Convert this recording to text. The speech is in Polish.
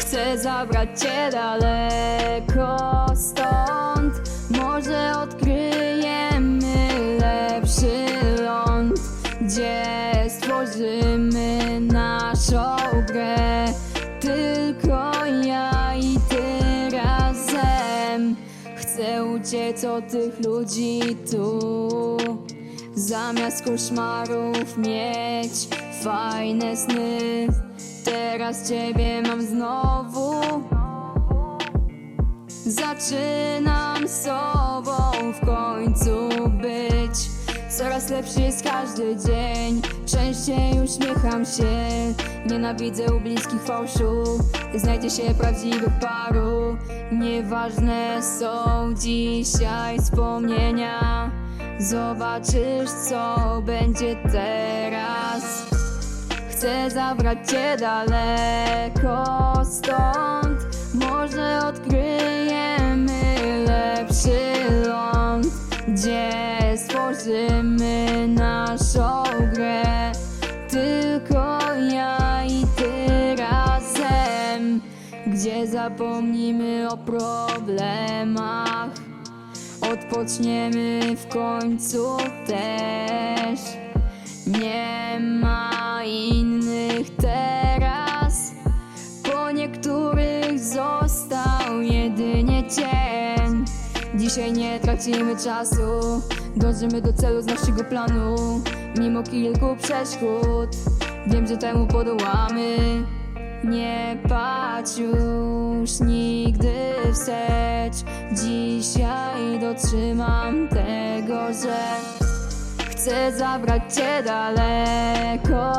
Chcę zabrać cię daleko stąd Może odkryjemy lepszy ląd Gdzie stworzymy naszą grę. Tylko ja i ty razem. Chcę uciec od tych ludzi tu Zamiast koszmarów mieć fajne sny Teraz ciebie mam znowu. Zaczynam sobą w końcu być. Coraz lepszy jest każdy dzień. Częściej uśmiecham się Nienawidzę u bliskich fałszu. Znajdzie się prawdziwych paru. Nieważne są dzisiaj wspomnienia Zobaczysz co będzie teraz. Chcę zabrać cię daleko stąd Może odkryjemy lepszy ląd. Gdzie stworzymy naszą grę? Tylko ja i ty razem. Gdzie zapomnimy o problemach Odpoczniemy w końcu też. Nie ma innych teraz. Po niektórych został jedynie cień. Dzisiaj nie tracimy czasu. Dążymy do celu z naszego planu. Mimo kilku przeszkód Wiem, że temu podołamy. Nie patrz już nigdy wstecz. Dzisiaj dotrzymam tego, że Chcę zabrać cię daleko